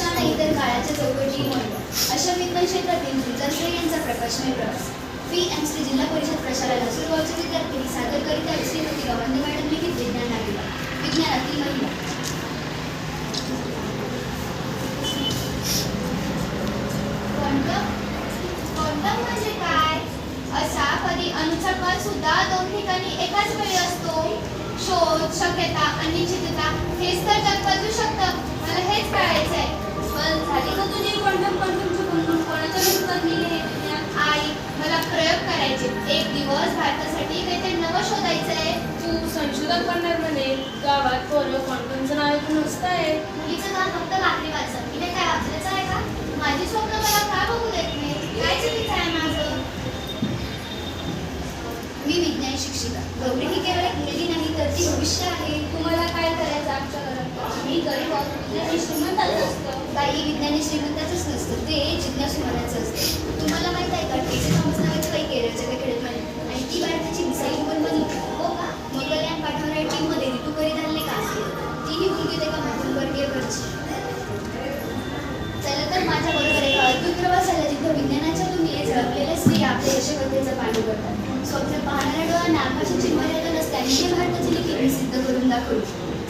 कशाला इतर काळाच्या चौकटी म्हणतो. अशा विज्ञान क्षेत्रातील विद्यार्थी यांचा प्रकाशमय प्रवास. Fee M. सी जिल्हा परिषद प्रशाला सुरुवातीचे विद्यार्थी सादर करीत आहेत श्रीमती गवंडी मॅडम लिखित विज्ञान नाविका विज्ञानातील महिला. म्हणजे सुद्धा दोन ठिकाणी एकाच वेळी असतो. शोध शक्यता अनिश्चितता हेच तर जग बदलू शकतं. मला हेच कळायचं आहे झाली. का तुझी क्वांटम क्वांटमची गुणगुण कोणाच्या रूपात लिहिले आई मला प्रयोग करायचे एक दिवस भारतासाठी काहीतरी नवं शोधायचं आहे. तू संशोधन करणार म्हणे. गावात पोरं क्वांटमचं नाव ऐकून नसतंय मुलीचं काम फक्त भाकरी वाचत तिने काय वाचल्याचं आहे का? माझी स्वप्न मला का बघू देत नाही? काय चुकीचं आहे माझं? मी विज्ञान शिक्षिका. गौरी ही केवळ एक मुलगी नाही तर ती भविष्य आहे. तुम्हाला काय करायचं आमच्या घरात आम्ही गरीब आहोत विज्ञानी श्रीमंताचं असतं. काही विज्ञानी श्रीमंताचंच नसतं ते जिज्ञासू मनाचं असतं. तुम्हाला माहीत आहे का टीचर थॉमस नावाची काही केरळच्या काही खेळत नाही आणि ती भारताची मिसाईल वुमन बनली हो का? मंगलयान पाठवणाऱ्या टीममध्ये ऋतू करीदानले का? तीही मुलगी ते का मध्यमवर्गीय घरची? चला तर माझ्या बरोबर एका अद्भुत प्रवासाला जिथं विज्ञानाच्या दुनियेत झळकलेल्या स्त्री आपल्या यशकथेचं पाणी करतात. स्वप्न पाहणाऱ्या डोळ्यांना आकाशाची मर्यादा आणि हे भारताची लिखित सिद्ध करून दाखवू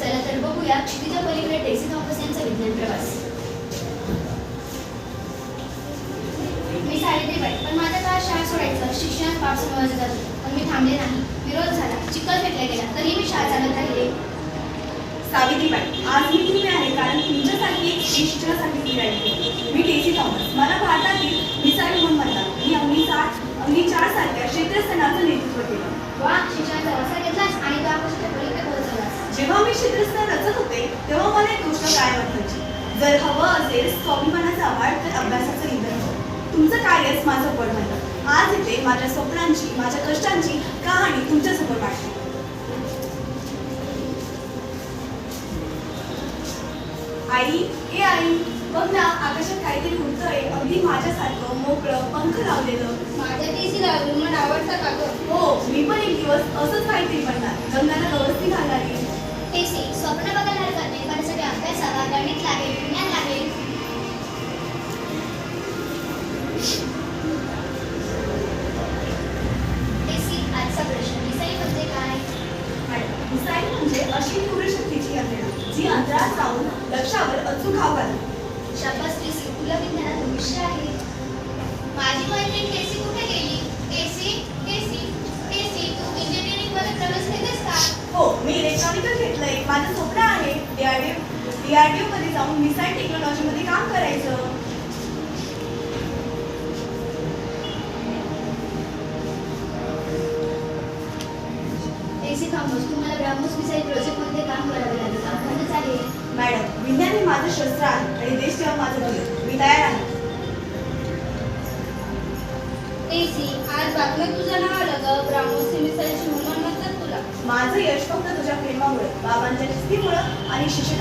चला तर बघूया क्षितिजा पलीकडे टेसी थॉमस यांचा विज्ञान प्रवास. मी सावित्रीबाई पण माझा काळ शाळा सोडायचं शिक्षणात वाजत जात. पण मी थांबले नाही. विरोध झाला. चिखल फेकला गेला. तरी मी शाळा चालत राहिले. सावित्रीबाई आज मी तुम्ही आहे कारण तुमच्यासाठी एक ती राहिली मी टेसी थॉमस मला भारतातील मिसाईल म्हणून म्हणतात. मी अंगी साठ अंगी चार सारख्या क्षेत्रस्थानाचं नेतृत्व केलं. वा शिक्षणाचा वसा घेतलास आणि तो आकाशाच्या पलीकडे पोहोचवलास जेव्हा मी क्षेत्रस्थान रचत होते तेव्हा मला एक गोष्ट काय वाटायची? जर हवं असेल स्वाभिमानाचा आवाड तर अभ्यासाचं इंधन तुमचं कार्यच माझं पड म्हणलं आज इथे माझ्या स्वप्नांची माझ्या कष्टांची कहाणी तुमच्यासमोर मांडते आई ए आई बघ ना आकाशात काहीतरी उडतंय. अगदी माझ्यासारखं मोकळं पंख लावलेलं. माझ्या टीसीला विमान आवडतं का हो मी पण एक दिवस असंच काहीतरी बनणार जंगलाला गवसती घालणारी. टेसी स्वप्न बघायला हरकत नाही पण त्यासाठी अभ्यास हवा गणित लागेल विज्ञान लागेल. आजचा प्रश्न मिसाईल म्हणजे काय? मिसाईल म्हणजे अशी तीव्र शक्तीची यंत्रणा जी अंतराळात जाऊन लक्षावर अचूक घाव घालते. शाबास टेसी तुला विज्ञानात भविष्य आहे. माझी मैत्रीण टेसी कुठे गेली? टेसी डीआरडीओ डीआरडीओ मध्ये जाऊन मिसाईल टेक्नॉलॉजी मध्ये काम करायचं.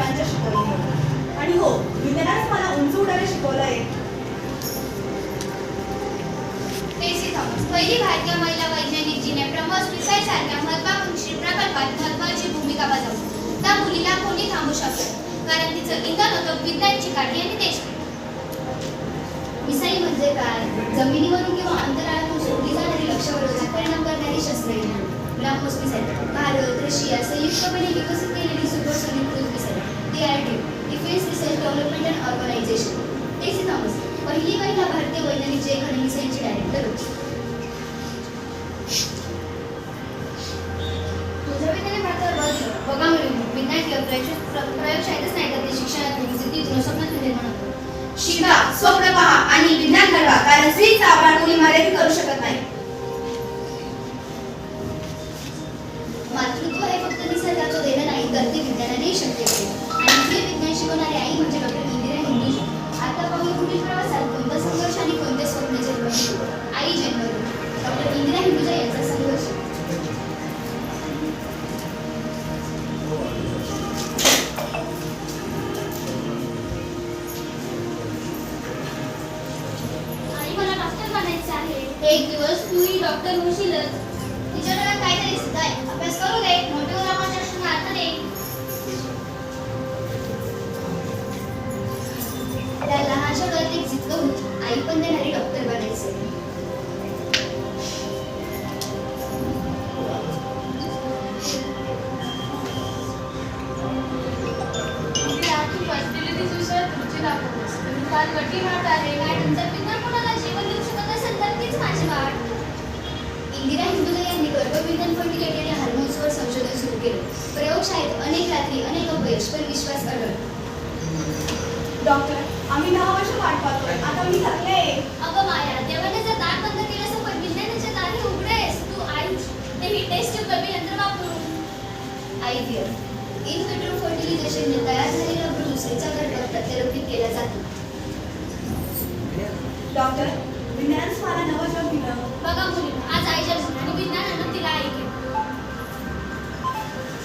आणि शिक्षकांच्या शिकवणीमुळे. आणि हो विज्ञानानेच मला उंच उडायला टेसी थॉमस पहिली भारतीय महिला वैज्ञानिक जिने ब्रह्मोस मिसाईल सारख्या महत्वाकांक्षी प्रकल्पात महत्वाची भूमिका बजावली. त्या मुलीला कोणी थांबू शकत कारण तिचं इंधन होतं विज्ञान चिकाटी आणि देश मिसाईल म्हणजे काय? जमिनीवरून किंवा अंतराळातून सोडली जाणारी लक्ष्यावर परिणाम करणारी शस्त्रे ब्राह्मोस मिसाईल भारत रशिया संयुक्तपणे विकसित केलेली supersonic cruise missile DRDO defence research development and organisation. Tessy Thomas पहिली महिला भारतीय वैज्ञानिक जे एखाद्या मिसाईलची डायरेक्टर होती. तुझ्या भारतावर बघा मिळून प्रयोगशाळेतच नाही तर ते शिक्षणात निर्माण होतं शिका स्वप्न पहा आणि विज्ञान घडवा कारण स्त्रीचा आभार कोणी मर्यादित करू शकत नाही. तूही डॉक्टर होशीलच तिच्या काहीतरी दिसत आहे. अभ्यास करू दे.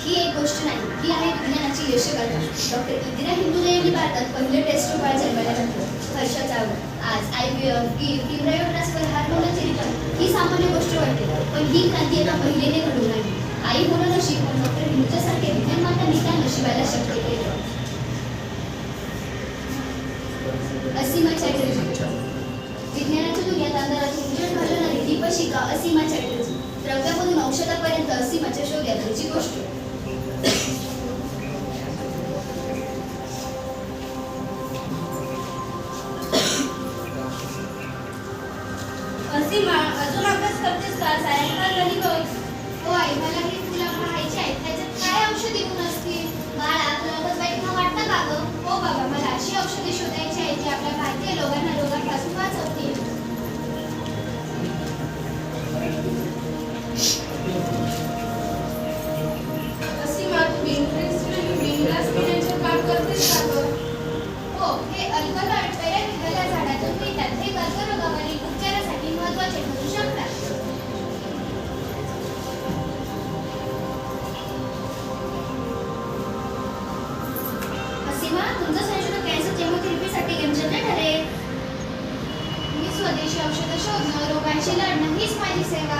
ही एक गोष्ट नाही. ही आहे विज्ञानाची यशकथा डॉक्टर इंदिरा हिंदुले यांनी भारतात पहिले टेस्ट बाळ जन्माला घातलं हर्षाचा आवड आज आय पी एफ तीव्र ट्रान्सफर हार्मोनाचे रिटर्न ही सामान्य गोष्ट वाटते. पण ही क्रांती एका महिलेने घडून आली. आई होणं नशीब पण डॉक्टर हिंदूच्यासारखे विज्ञान मातांनी त्या नशिबाला शक्य केलं. असीमा चॅटर्जी. विज्ञानाच्या दुनियात अंधारातून उजेड घालवणारी दीपशिका असीमा चॅटर्जी. द्रव्यामधून औषधापर्यंत असीमाच्या शोध यात्रेची गोष्ट. असीमा अजून अभ्यास करतेस का? सायंकाळ झाली बघ हो आई मला हे फुलं पाहायचे आहेत. त्याच्यात काय औषधी गुण असतील? बाळा तुला तर वाईट न वाटतं का गं? हो बाबा मला अशी औषधे शोधायची आहेत जी आपल्या भारतीय लोकांना रोगांपासून वाचवतील. हो हे अल्कलॉइड वेळ्या पिकलेल्या झाडातून मिळतात हे कर्करोगावरील औषधं शोधणं रोगांशी लढणं हीच माझी सेवा.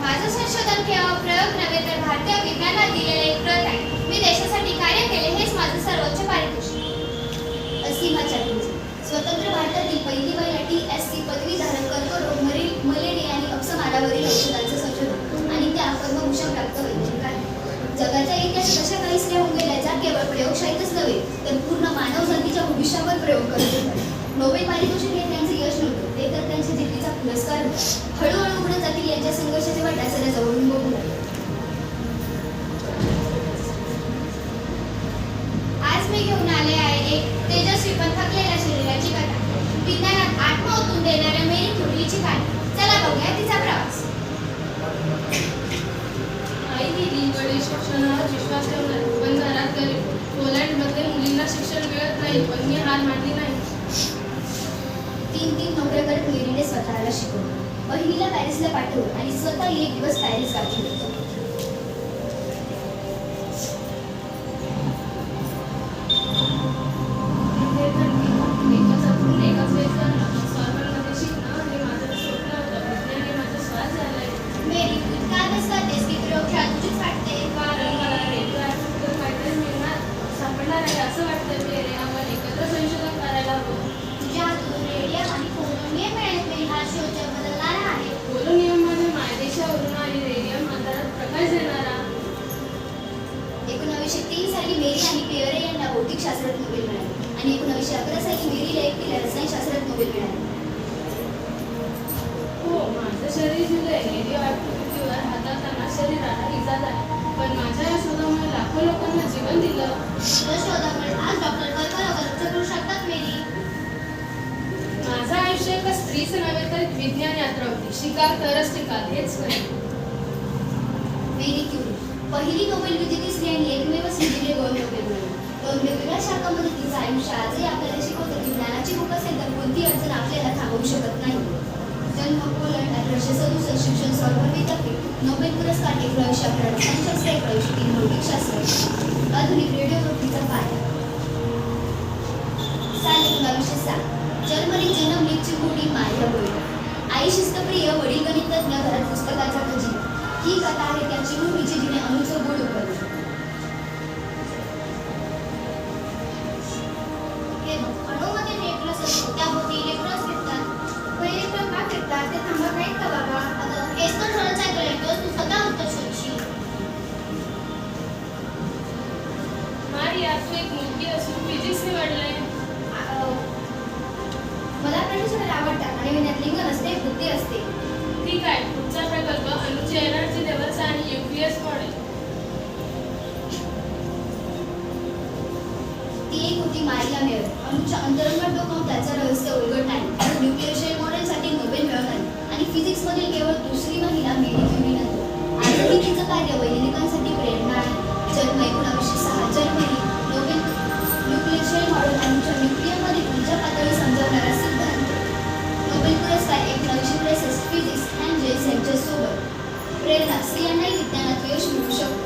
माझं संशोधन केवळ प्रयोग नव्हे तर भारतीय विज्ञानात दिलेले एक प्रत आहे. मी देशासाठी कार्य केले हेच माझं सर्वोच्च पारितोषिक. असीमा चॅटर्जी स्वतंत्र भारतातील पहिली महिला टी एस सी पदवी धारण कर्करोग मरी मलेरिया आणि अपसमारावरील औषधांचं संशोधन आणि त्या पद्मभूषण प्राप्त वैज्ञानिक आहे जगाच्या इतिहासात अशा काही स्त्रिया होऊन गेल्या ज्या केवळ प्रयोगशाळेतच नव्हे तर पूर्ण मानव जातीच्या भविष्यावर प्रयोग करत नोबेल पारितोषिक हे त्यांचे यश नव्हते ते तर त्यांच्या पुरस्कार हळूहळू पुढे जातील यांच्या संघर्षाचे वाटा चला जवळून बघू. आज मी घेऊन आले आहे एक तेजस्वी पण थकलेल्या शरीराची कथा. विज्ञानात आत्मा ओतून देणाऱ्या मेरी क्युरीची कहाणी चला बघूया तिचा प्रवास. आई दिली वडील शिक्षणावर विश्वास ठेवणार पण घरात गरीब. पोलंडमध्ये मुलींना शिक्षण मिळत नाही पण मी हार मानली नाही. तीन तीन नोकऱ्या करत मेरीने स्वतःला शिकवलं. बहिणीला पॅरिसला पाठवलं आणि स्वतः एक दिवस पॅरिस गाठले यांना भौतिकशास्त्रात नोबेल मिळाले. आणि एकोणावीसशे अकरा साली मेरीला एकटीला रसायनशास्त्रात नोबेल मिळाले. हो माझं शरीर दिलंय रेडिओ ॲक्टिव्हिटीवर हाताळताना शरीराला इजा झाली. पण माझ्या या शोधामुळे लाखो लोकांना जीवन दिलं. तुझ्या शोधामुळे आज डॉक्टर कर्करोगावर उपचार करू शकतात मेरी. माझं आयुष्य एका स्त्रीचं नव्हे तर विज्ञान यात्रा होती. शिकाल तरच टिकाल हेच खरं. Marie Curie. पहिली नोबेल विजेती स्त्री आणि एकमेव स्त्रीने गोल्ड नोबेल मिळवली. दोन वेगवेगळ्या शाखांमध्ये तिचं आयुष्य आजही आपल्याला शिकवतं की ज्ञानाची भूक असेल तर कोणती अडचण आपल्याला थांबवू शकत नाही. जन्म पोलंड अठराशे सदुसष्ट शिक्षण सॉल्व्हर विद्यापीठ नोबेल पुरस्कार एकोणीसशे अकरा रसायनशास्त्र एकोणीसशे तीन भौतिकशास्त्र. आधुनिक रेडिओग्राफीचा पाया साल एकोणावीसशे सात. जर्मनी जन्मली चिमुरडी माया बोईड आई शिस्तप्रिय वडील गणितज्ञ घरात पुस्तकाचा खजिना. ही कथा आहे त्या चिमुरडीची जिने अनुचं गोड उकळलं मला प्रश्न आवडतात आणि मी एक होती मारिया मेयर अनुच्या अंतरंगात डोकावून त्याचं रहस्य उलगडत नाही आणि न्यूक्लिअर मॉडेलसाठी नोबेल मिळवणार आणि फिजिक्समधील केवळ दुसरी महिला मेरी क्युरी नव्हती आजही तिचं कार्य वैज्ञानिकांसाठी प्रेरणा आहे. जन्म एकोणावीसशे अणूच्या न्यूक्लियमधील ऊर्जा पातळी समजवणारा सिद्धांत नोबेल पुरस्कार एकोणीसशे त्रेसष्ट फिजिक्स अँड जे सेंटरसोबत प्रेरणा स्त्रियांनाही विज्ञानात यश मिळू शकतो.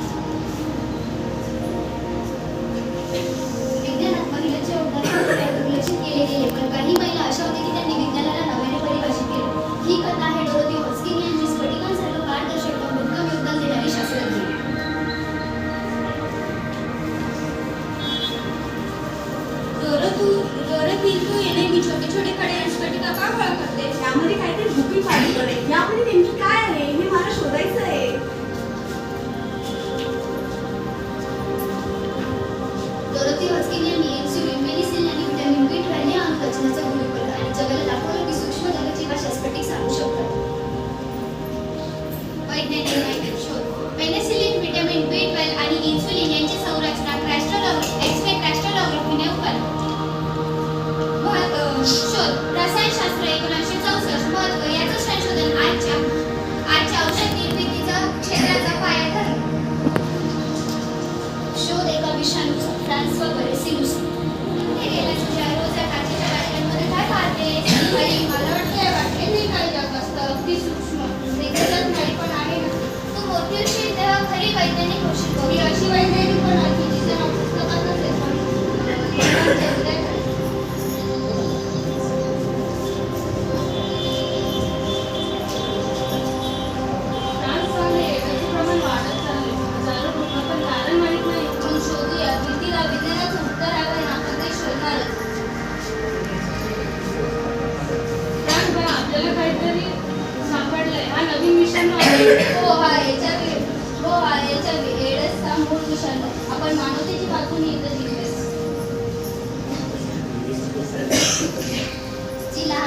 चैतन्य कृषी कवी अशी वैद्य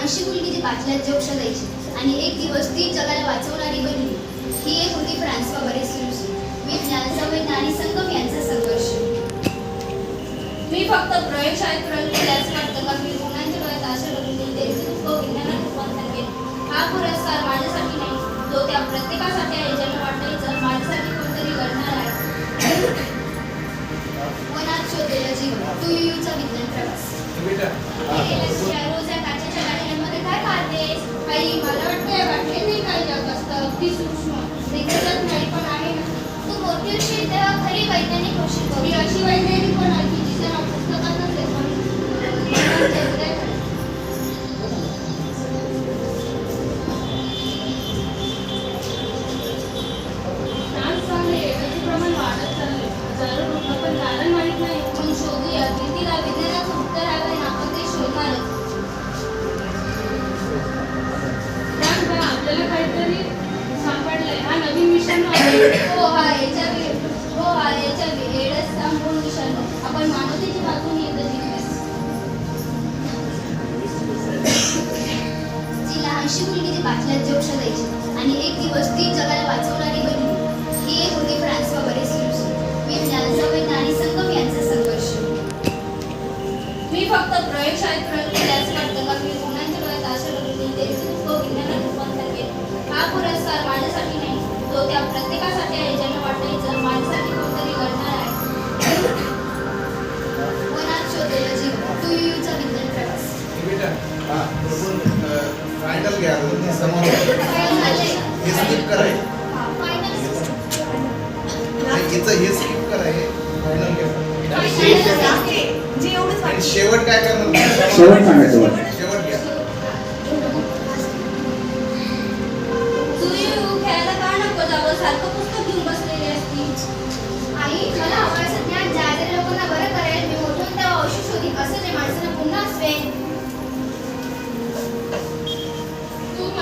ती लहानशी मुलगी जी बाटल्यात जोक शोधायची आणि एक दिवस ती जगाला वाचवणारी बनली ही एक होती फ्रान्सवा बरेसची विज्ञान संवेदना आणि संगम यांचा संघर्ष. मी फक्त प्रयोगशाळेत प्रयोग केल्यास वाटतं का मी गुणांच्या डोळ्यात आशा त्यांचे दुःख विज्ञानात रूपांतर केले. हा पुरस्कार माझ्यासाठी नाही तो त्या प्रत्येकासाठी आहे ज्यांना जर माझ्यासाठी कोणतरी घडणार आहे. वनात शोधलेला जीवन टू यूचा विज्ञान प्रवास. रोज काय आई मला वाटते या नाही काही अगदी सूक्ष्म. नाही पण आहे ना. तू मोठी तेव्हा खरी वैज्ञानिक होशील अशी वैज्ञानिक पण आहे? अशी मुलगी जी बाटल्यात जोक शोधायची आणि एक दिवस ती जगाला वाचवणारी बनली ही एक होती फ्रान्सवा बरेसची मी संवेदना आणि संगम यांचा संघर्ष. मी फक्त प्रयोगशाळेत फायनल घ्या समोर हे स्किप कराय हिचं हे स्किप कराय फायनल घ्या शेवट काय करणार? शेवट सांगायचं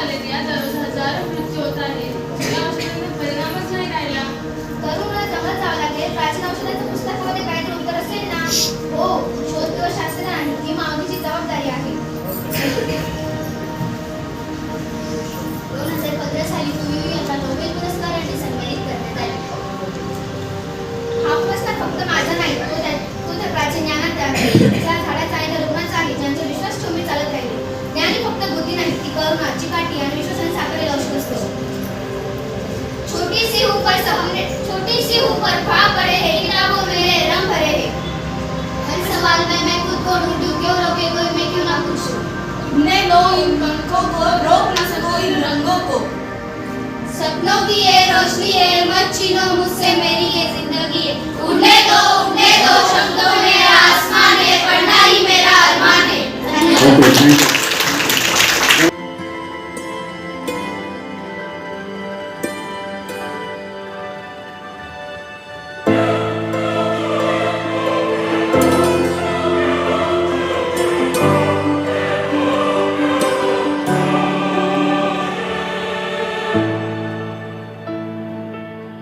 मलेरिया दररोज हजारो मृत्यू होत आहे परिणामच नाही राहिला. तरुणाला जवळ जावं लागेल. हमने छोटी सी ऊपर खा पड़े हैं किताबों मेरे रंग भरे हैं। हर सवाल में मैं खुद को ढूंढूं क्यों रोके कोई मैं क्यों ना पूछूं? तुमने लो इन पंखों को रोक न सको इन रंगों को। सपनों की ये रोशनी है मत छीनो मुझसे मेरी ये जिंदगी है। उड़ने दो उड़ने दो शब्दों मेरा आसमान है पढ़ना ही मेरा अरमान है।